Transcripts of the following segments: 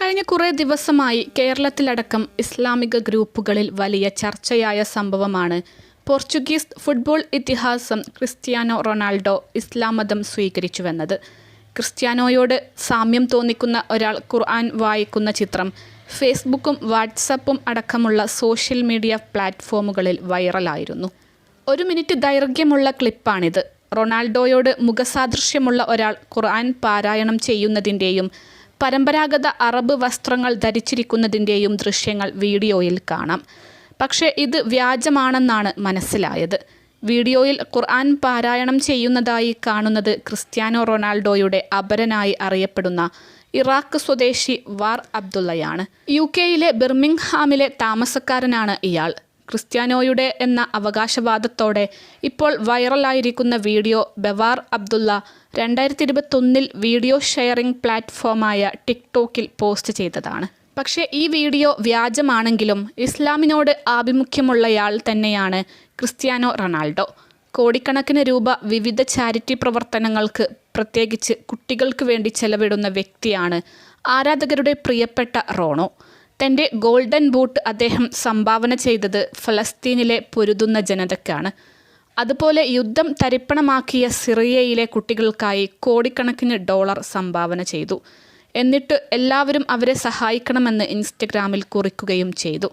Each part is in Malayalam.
കഴിഞ്ഞ കുറേ ദിവസമായി കേരളത്തിലടക്കം ഇസ്ലാമിക ഗ്രൂപ്പുകളിൽ വലിയ ചർച്ചയായ സംഭവമാണ്. പോർച്ചുഗീസ് ഫുട്ബോൾ ഇതിഹാസം ക്രിസ്ത്യാനോ റൊണാൾഡോ ഇസ്ലാം മതം സ്വീകരിച്ചുവെന്നത്. ക്രിസ്ത്യാനോയോട് സാമ്യം തോന്നിക്കുന്ന ഒരാൾ ഖുർആൻ വായിക്കുന്ന ചിത്രം ഫേസ്ബുക്കും വാട്സപ്പും അടക്കമുള്ള സോഷ്യൽ മീഡിയ പ്ലാറ്റ്ഫോമുകളിൽ വൈറലായിരുന്നു. ഒരു മിനിറ്റ് ദൈർഘ്യമുള്ള ക്ലിപ്പാണിത്. റൊണാൾഡോയോട് മുഖസാദൃശ്യമുള്ള ഒരാൾ ഖുർആൻ പാരായണം ചെയ്യുന്നതിന്റെയും പരമ്പരാഗത അറബ് വസ്ത്രങ്ങൾ ധരിച്ചിരിക്കുന്നതിന്റെയും ദൃശ്യങ്ങൾ വീഡിയോയിൽ കാണാം. പക്ഷേ ഇത് വ്യാജമാണെന്നാണ് മനസ്സിലായത്. വീഡിയോയിൽ ഖുർആൻ പാരായണം ചെയ്യുന്നതായി കാണുന്നത് ക്രിസ്ത്യാനോ റൊണാൾഡോയുടെ അപരനായി അറിയപ്പെടുന്ന ഇറാഖ് സ്വദേശി വാർ അബ്ദുള്ളയാണ്. യു കെയിലെ ബിർമിംഗ്ഹാമിലെ താമസക്കാരനാണ് ഇയാൾ. ക്രിസ്ത്യാനോയുടെ എന്ന അവകാശവാദത്തോടെ ഇപ്പോൾ വൈറലായിരിക്കുന്ന വീഡിയോ ബവാർ അബ്ദുള്ള രണ്ടായിരത്തി ഇരുപത്തൊന്നിൽ വീഡിയോ ഷെയറിംഗ് പ്ലാറ്റ്ഫോമായ ടിക്ടോക്കിൽ പോസ്റ്റ് ചെയ്തതാണ്. പക്ഷേ ഈ വീഡിയോ വ്യാജമാണെങ്കിലും ഇസ്ലാമിനോട് ആഭിമുഖ്യമുള്ളയാൾ തന്നെയാണ് ക്രിസ്ത്യാനോ റൊണാൾഡോ. കോടിക്കണക്കിന് രൂപ വിവിധ ചാരിറ്റി പ്രവർത്തനങ്ങൾക്ക് പ്രത്യേകിച്ച് കുട്ടികൾക്ക് വേണ്ടി ചെലവിടുന്ന വ്യക്തിയാണ് ആരാധകരുടെ പ്രിയപ്പെട്ട റോണോ. തന്റെ ഗോൾഡൻ ബൂട്ട് അദ്ദേഹം സംഭാവന ചെയ്തത് ഫലസ്തീനിലെ പൊരുതുന്ന ജനതയ്ക്കാണ്. അതുപോലെ യുദ്ധം തരിപ്പണമാക്കിയ സിറിയയിലെ കുട്ടികൾക്കായി കോടിക്കണക്കിന് ഡോളർ സംഭാവന ചെയ്തു. എന്നിട്ട് എല്ലാവരും അവരെ സഹായിക്കണമെന്ന് ഇൻസ്റ്റഗ്രാമിൽ കുറിക്കുകയും ചെയ്തു.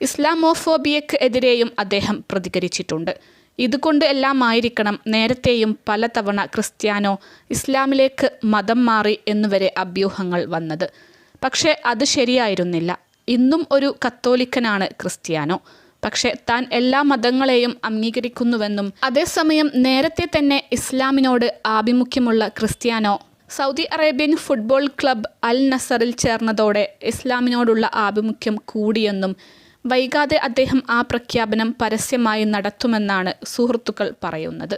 ഇസ്ലാമോഫോബിയക്ക് എതിരെയും അദ്ദേഹം പ്രതികരിച്ചിട്ടുണ്ട്. ഇതുകൊണ്ട് എല്ലാമായിരിക്കണം നേരത്തെയും പലതവണ ക്രിസ്ത്യാനോ ഇസ്ലാമിലേക്ക് മതം മാറി എന്നുവരെ അഭ്യൂഹങ്ങൾ വന്നത്. പക്ഷേ അത് ശരിയായിരുന്നില്ല. ഇന്നും ഒരു കത്തോലിക്കനാണ് ക്രിസ്ത്യാനോ. പക്ഷേ താൻ എല്ലാ മതങ്ങളെയും അംഗീകരിക്കുന്നുവെന്നും അതേസമയം നേരത്തെ തന്നെ ഇസ്ലാമിനോട് ആഭിമുഖ്യമുള്ള Cristiano Saudi Arabian football club അൽ നസറിൽ ചേർന്നതോടെ ഇസ്ലാമിനോടുള്ള ആഭിമുഖ്യം കൂടിയെന്നും വൈകാതെ അദ്ദേഹം ആ പ്രഖ്യാപനം പരസ്യമായി നടത്തുമെന്നാണ് സുഹൃത്തുക്കൾ പറയുന്നത്.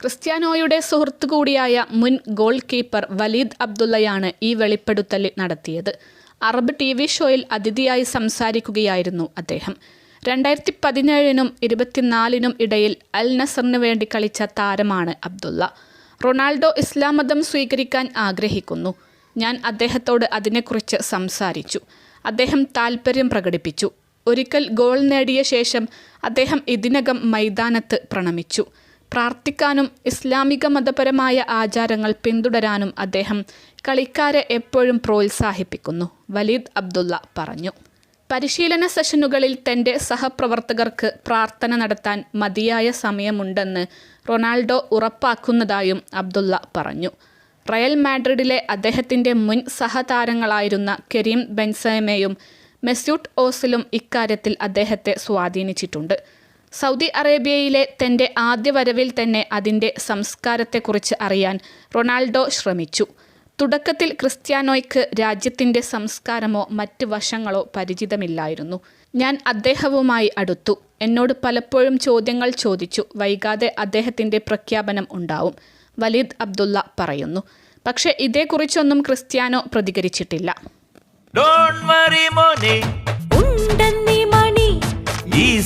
ക്രിസ്ത്യാനോയുടെ സുഹൃത്തു കൂടിയായ മുൻ ഗോൾ കീപ്പർ വലീദ് അബ്ദുള്ളയാണ് ഈ വെളിപ്പെടുത്തൽ നടത്തിയത്. അറബ് ടി വി ഷോയിൽ അതിഥിയായി സംസാരിക്കുകയായിരുന്നു അദ്ദേഹം. രണ്ടായിരത്തി പതിനേഴിനും ഇരുപത്തിനാലിനും ഇടയിൽ അൽ നസറിന് വേണ്ടി കളിച്ച താരമാണ് അബ്ദുള്ള. റൊണാൾഡോ ഇസ്ലാം മതം സ്വീകരിക്കാൻ ആഗ്രഹിക്കുന്നു. ഞാൻ അദ്ദേഹത്തോട് അതിനെക്കുറിച്ച് സംസാരിച്ചു. അദ്ദേഹം താൽപ്പര്യം പ്രകടിപ്പിച്ചു. ഒരിക്കൽ ഗോൾ നേടിയ ശേഷം അദ്ദേഹം ഇതിനകം മൈതാനത്ത് പ്രണമിച്ചു. പ്രാർത്ഥിക്കാനും ഇസ്ലാമിക മതപരമായ ആചാരങ്ങൾ പിന്തുടരാനും അദ്ദേഹം കളിക്കാരെ എപ്പോഴും പ്രോത്സാഹിപ്പിക്കുന്നു. വലീദ് അബ്ദുള്ള പറഞ്ഞു. പരിശീലന സെഷനുകളിൽ തന്റെ സഹപ്രവർത്തകർക്ക് പ്രാർത്ഥന നടത്താൻ മതിയായ സമയമുണ്ടെന്ന് റൊണാൾഡോ ഉറപ്പാക്കുന്നതായും അബ്ദുള്ള പറഞ്ഞു. റയൽ മാഡ്രിഡിലെ അദ്ദേഹത്തിന്റെ മുൻ സഹതാരങ്ങളായിരുന്ന കെരീം ബെൻസേമയും മെസ്യൂട്ട് ഓസിലും ഇക്കാര്യത്തിൽ അദ്ദേഹത്തെ സ്വാധീനിച്ചിട്ടുണ്ട്. സൗദി അറേബ്യയിലെ തന്റെ ആദ്യ വരവിൽ തന്നെ അതിന്റെ സംസ്കാരത്തെക്കുറിച്ച് അറിയാൻ റൊണാൾഡോ ശ്രമിച്ചു. തുടക്കത്തിൽ ക്രിസ്ത്യാനോയ്ക്ക് രാജ്യത്തിന്റെ സംസ്കാരമോ മറ്റ് വശങ്ങളോ പരിചിതമില്ലായിരുന്നു. ഞാൻ അദ്ദേഹവുമായി അടുത്തു. എന്നോട് പലപ്പോഴും ചോദ്യങ്ങൾ ചോദിച്ചു. വൈകാതെ അദ്ദേഹത്തിന്റെ പ്രഖ്യാപനം ഉണ്ടാവും വലീദ് അബ്ദുള്ള പറയുന്നു. പക്ഷേ ഇതേക്കുറിച്ചൊന്നും ക്രിസ്ത്യാനോ പ്രതികരിച്ചിട്ടില്ല.